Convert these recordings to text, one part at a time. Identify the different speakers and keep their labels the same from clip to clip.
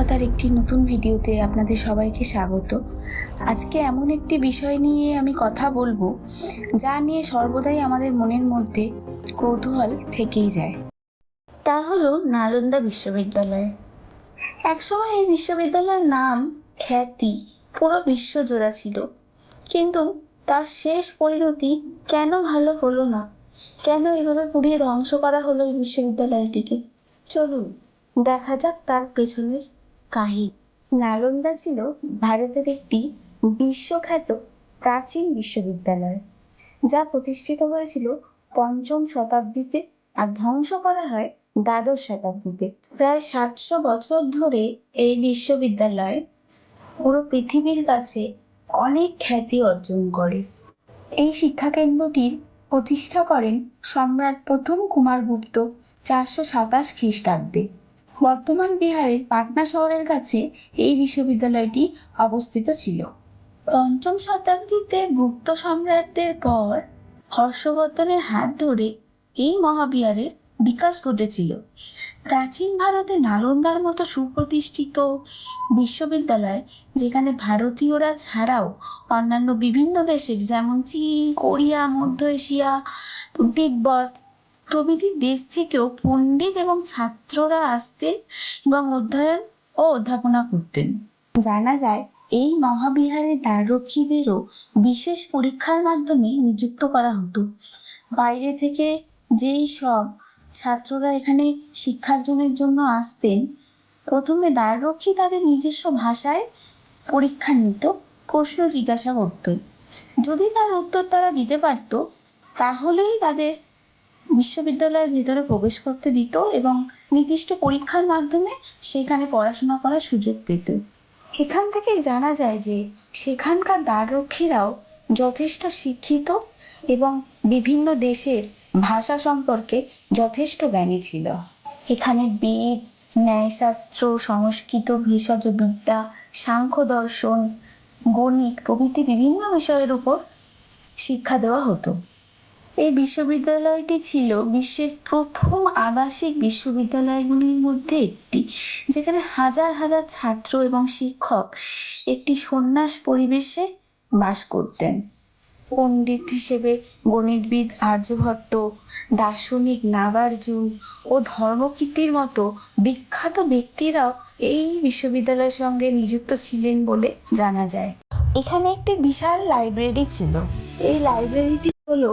Speaker 1: কথার একটি নতুন ভিডিওতে আপনাদের সবাইকে স্বাগত। আজকে এমন একটি বিষয় নিয়ে আমি কথা বলব, যা নিয়ে সর্বদাই আমাদের মনের মধ্যে কৌতূহল থেকেই যায়। তা হলো নালন্দা বিশ্ববিদ্যালয়। একসময় এই বিশ্ববিদ্যালয়ের নাম খ্যাতি, পুরো বিশ্বজোড়া ছিল। কিন্তু তার শেষ পরিণতি কেন ভালো হলো না? কেন এভাবে পুড়িয়ে ধ্বংস করা হলো এই বিশ্ববিদ্যালয়টিকে? চলুন, দেখা যাক তার পেছনের কাহিনী। নালন্দা ছিল ভারতের একটি বিশ্বখ্যাত প্রাচীন বিশ্ববিদ্যালয়, যা প্রতিষ্ঠিত হয়েছিল পঞ্চম শতাব্দীতে আর ধ্বংস করা হয় দ্বাদশ শতাব্দীতে। প্রায় সাতশো বছর ধরে এই বিশ্ববিদ্যালয় পুরো পৃথিবীর কাছে অনেক খ্যাতি অর্জন করে। এই শিক্ষাকেন্দ্রটির প্রতিষ্ঠা করেন সম্রাট প্রথম কুমারগুপ্ত চারশো সাতাশ খ্রিস্টাব্দে। বর্তমান বিহারের পাটনা শহরের কাছে এই বিশ্ববিদ্যালয়টি অবস্থিত ছিল। পঞ্চম শতাব্দীতে গুপ্ত সম্রাটদের পর হর্ষবর্ধনের হাত ধরে এই মহাবিহারের বিকাশ ঘটেছিল। প্রাচীন ভারতে নালন্দার মতো সুপ্রতিষ্ঠিত বিশ্ববিদ্যালয়, যেখানে ভারতীয়রা ছাড়াও অন্যান্য বিভিন্ন দেশের যেমন চীন, কোরিয়া, মধ্য এশিয়া, তিব্বত প্রভৃতি দেশ থেকেও পণ্ডিত এবং ছাত্ররা আসতেন এবং অধ্যয়ন ও অধ্যাপনা করতেন। জানা যায়, এই মহাবিহারের দ্বাররক্ষীদেরও বিশেষ পরীক্ষার মাধ্যমে নিযুক্ত করা হতো। বাইরে থেকে যেই সব ছাত্ররা এখানে শিক্ষার্জনের জন্য আসতেন, প্রথমে দ্বাররক্ষী তাদের নিজস্ব ভাষায় পরীক্ষা নিত, প্রশ্ন জিজ্ঞাসা করত। যদি তার উত্তর তারা দিতে পারতো, তাহলেই তাদের বিশ্ববিদ্যালয়ের ভিতরে প্রবেশ করতে দিত এবং নির্দিষ্ট পরীক্ষার মাধ্যমে সেখানে পড়াশোনা করার সুযোগ পেত। এখান থেকেই জানা যায় যে সেখানকার দ্বাররক্ষীরাও যথেষ্ট শিক্ষিত এবং বিভিন্ন দেশের ভাষা সম্পর্কে যথেষ্ট জ্ঞানী ছিল। এখানে বেদ, ন্যায়শাস্ত্র, সংস্কৃত, ভেষজ বিদ্যা, সাংখ্য দর্শন, গণিত প্রভৃতি বিভিন্ন বিষয়ের উপর শিক্ষা দেওয়া হতো। এই বিশ্ববিদ্যালয়টি ছিল বিশ্বের প্রথম আবাসিক বিশ্ববিদ্যালয়গুলির মধ্যে একটি, যেখানে হাজার হাজার ছাত্র এবং শিক্ষক একটি সন্ন্যাস পরিবেশে বাস করতেন। পণ্ডিত হিসেবে গণিতবিদ আর্যভট্ট, দার্শনিক নাগার্জুন ও ধর্মকীর্তির মতো বিখ্যাত ব্যক্তিরাও এই বিশ্ববিদ্যালয়ের সঙ্গে নিযুক্ত ছিলেন বলে জানা যায়। এখানে একটি বিশাল লাইব্রেরি ছিল। এই লাইব্রেরিটি হলো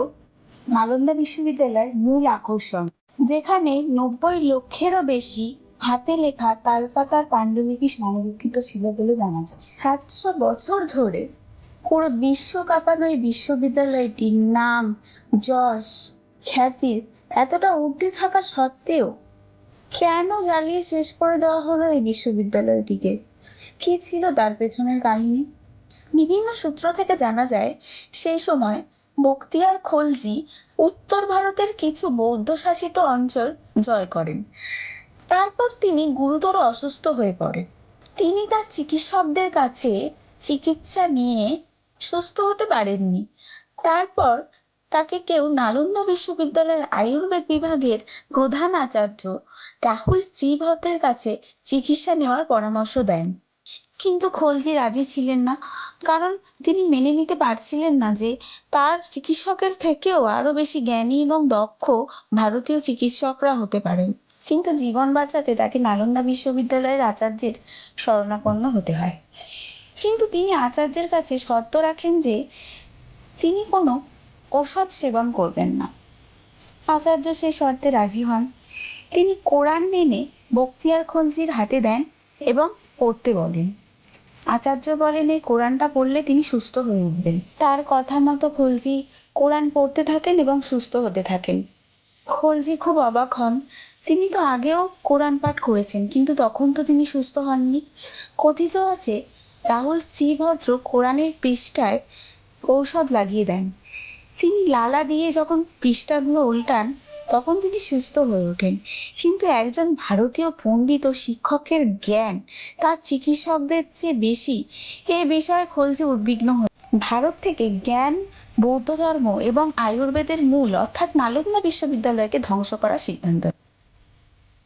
Speaker 1: নালন্দা বিশ্ববিদ্যালয়ের মূল আকর্ষণ, যেখানে নব্বই লক্ষেরও বেশি হাতে লেখা তালপাতার পাণ্ডুলিপি সংরক্ষিত ছিল বলে জানা যায়। সাতশো বছর ধরে পুরো বিশ্ব কাঁপানো এই বিশ্ববিদ্যালয়টির নাম, যশ খ্যাতির এতটা ঊর্ধ্বে থাকা সত্ত্বেও কেন জ্বালিয়ে শেষ করে দেওয়া হলো এই বিশ্ববিদ্যালয়টিকে? কি ছিল তার পেছনের কাহিনী? বিভিন্ন সূত্র থেকে জানা যায়, সেই সময় বখতিয়ার খলজি উত্তর ভারতের কিছু বৌদ্ধ শাসিত অঞ্চল জয় করেন। তারপর তিনি গুরুতর অসুস্থ হয়ে পড়েন। তিনি তার চিকিৎসকদের কাছে চিকিৎসা নিয়ে সুস্থ হতে পারেননি। তারপর তাকে কেউ নালন্দা বিশ্ববিদ্যালয়ের আয়ুর্বেদ বিভাগের প্রধান আচার্য রাহুল শ্রীভদ্রের কাছে চিকিৎসা নেওয়ার পরামর্শ দেন। কিন্তু খলজি রাজি ছিলেন না। কারণ তিনি মেনে নিতে পারছিলেন না যে তার চিকিৎসকের থেকেও আরও বেশি জ্ঞানী এবং দক্ষ ভারতীয় চিকিৎসকরা হতে পারেন। কিন্তু জীবন বাঁচাতে তাকে নালন্দা বিশ্ববিদ্যালয়ের আচার্যের শরণাপন্ন হতে হয়। কিন্তু তিনি আচার্যের কাছে শর্ত রাখেন যে তিনি কোনো ঔষধ সেবন করবেন না। আচার্য সেই শর্তে রাজি হন। তিনি কোরআন মেনে বক্তিয়ার খলজির হাতে দেন এবং পড়তে বলেন। আচার্য বলেন, এই কোরআনটা পড়লে তিনি সুস্থ হয়ে উঠবেন। তার কথা মতো খলজি কোরআন পড়তে থাকেন এবং সুস্থ হতে থাকেন। খলজি খুব অবাক হন। তিনি তো আগেও কোরআন পাঠ করেছেন, কিন্তু তখন তো তিনি সুস্থ হননি। কথিত আছে, রাহুল শ্রীভদ্র কোরআনের পৃষ্ঠায় ঔষধ লাগিয়ে দেন। তিনি লালা দিয়ে যখন পৃষ্ঠাগুলো উল্টান তখন তিনি সুস্থ হয়ে ওঠেন। কিন্তু একজন ভারতীয় পণ্ডিত ও শিক্ষকের জ্ঞান তার চিকিৎসকদের চেয়ে বেশি। এ বিষয়ে খলজি উদ্বিগ্ন হন। ভারত থেকে জ্ঞান, বৌদ্ধ ধর্ম এবং আয়ুর্বেদের মূল অর্থাৎ নালন্দা বিশ্ববিদ্যালয়কে ধ্বংস করার সিদ্ধান্ত।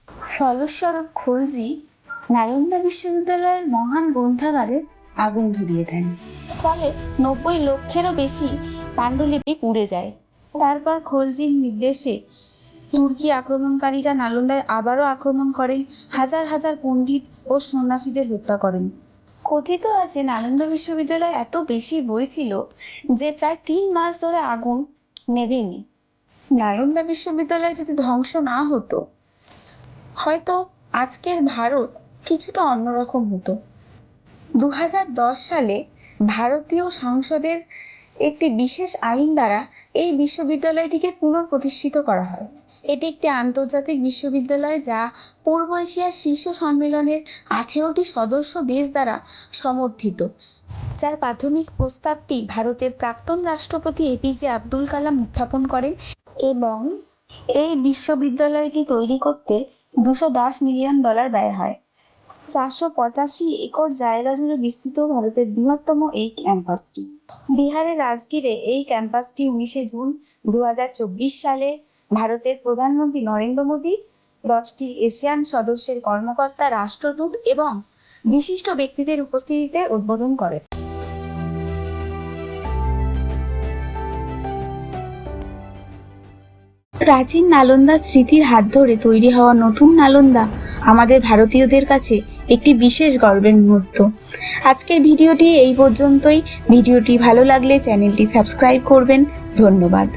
Speaker 1: ফলস্বরূপ খলজি নালন্দা বিশ্ববিদ্যালয়ের মহান গ্রন্থাগারে আগুন ধরিয়ে দেন। ফলে নব্বই লক্ষেরও বেশি পাণ্ডুলিপি পুড়ে যায়। তারপর খোলজির নির্দেশে তুর্কি আক্রমণকারীরা নালন্দায় আবারও আক্রমণ করেন, হাজার হাজার পণ্ডিত ও সন্ন্যাসীদের হত্যা করেন। কথিত আছে, নালন্দা বিশ্ববিদ্যালয় এত বেশি বই ছিল যে প্রায় তিন মাস ধরে আগুন নেভেনি। নালন্দা বিশ্ববিদ্যালয় যদি ধ্বংস না হতো, হয়তো আজকের ভারত কিছুটা অন্যরকম হতো। দু হাজার দশ সালে ভারতীয় সংসদের একটি বিশেষ আইন দ্বারা এই বিশ্ববিদ্যালয়টিকে পুনঃপ্রতিষ্ঠিত করা হয়। এটি একটি আন্তর্জাতিক বিশ্ববিদ্যালয় যা পূর্ব এশিয়ার শীর্ষ সম্মেলনের আঠেরোটি সদস্য দেশ দ্বারা সমর্থিত। যার প্রাথমিক প্রস্তাবটি ভারতের প্রাক্তন রাষ্ট্রপতি এপিজে আব্দুল কালাম উত্থাপন করেন এবং এই বিশ্ববিদ্যালয়টি তৈরি করতে দুশো দশ মিলিয়ন ডলার ব্যয় হয়। চারশো পঁচাশি একর জায়গা জুড়ে বিস্তৃত ভারতের বৃহত্তম এই ক্যাম্পাসটি। বিহারের রাজগীরে এই ক্যাম্পাসটি উনিশে জুন দুই হাজার চব্বিশ সালে ভারতের প্রধানমন্ত্রী নরেন্দ্র মোদী, দশটি এশিয়ান সদস্যের কর্মকর্তা, রাষ্ট্রদূত এবং বিশিষ্ট ব্যক্তিদের উপস্থিতিতে উদ্বোধন করে। প্রাচীন নালন্দা স্মৃতির হাত ধরে তৈরি হওয়া নতুন নালন্দা আমাদের ভারতীয়দের কাছে একটি বিশেষ গর্বের মুহূর্ত। আজকের ভিডিওটি এই পর্যন্তই। ভিডিওটি ভালো লাগলে চ্যানেলটি সাবস্ক্রাইব করবেন। ধন্যবাদ।